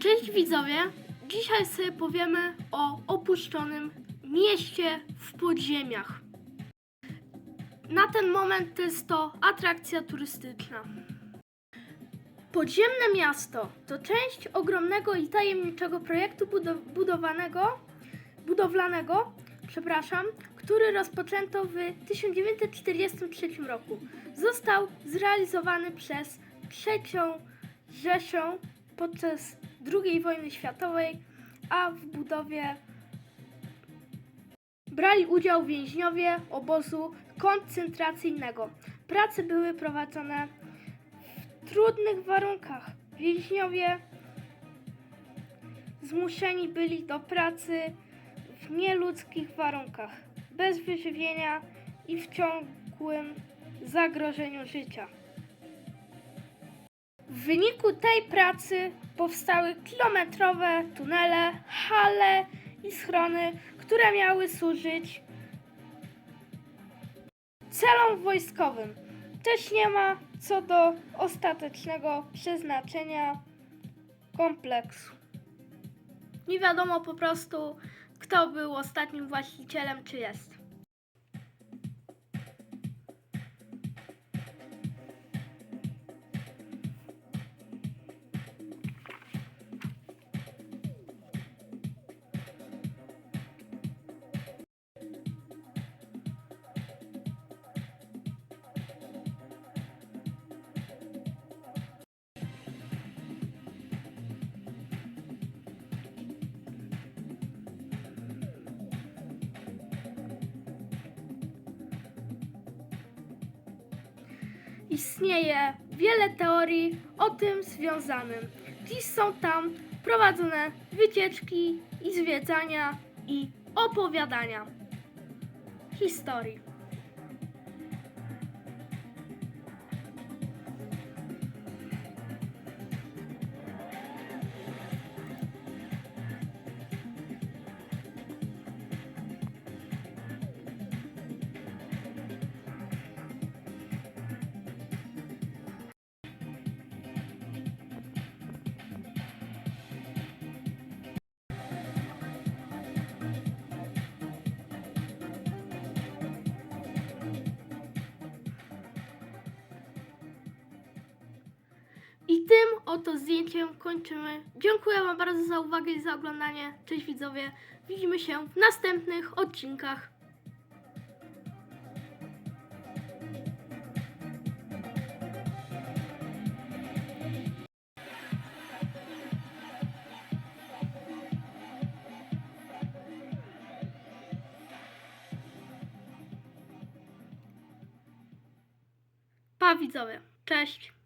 Cześć widzowie! Dzisiaj sobie powiemy o opuszczonym mieście w podziemiach. Na ten moment jest to atrakcja turystyczna. Podziemne miasto to część ogromnego i tajemniczego projektu budow- budowanego, budowlanego, przepraszam, który rozpoczęto w 1943 roku. Został zrealizowany przez trzecią Rzeszę podczas II wojny światowej, a w budowie brali udział więźniowie obozu koncentracyjnego. Prace były prowadzone w trudnych warunkach. Więźniowie zmuszeni byli do pracy w nieludzkich warunkach, bez wyżywienia i w ciągłym zagrożeniu życia. W wyniku tej pracy powstały kilometrowe tunele, hale i schrony, które miały służyć celom wojskowym. Też nie ma co do ostatecznego przeznaczenia kompleksu. Nie wiadomo po prostu, kto był ostatnim właścicielem, czy jest. Istnieje wiele teorii o tym związanym. Dziś są tam prowadzone wycieczki i zwiedzania i opowiadania historii. I tym oto zdjęciem kończymy. Dziękuję Wam bardzo za uwagę i za oglądanie. Cześć widzowie. Widzimy się w następnych odcinkach. Pa widzowie. Cześć.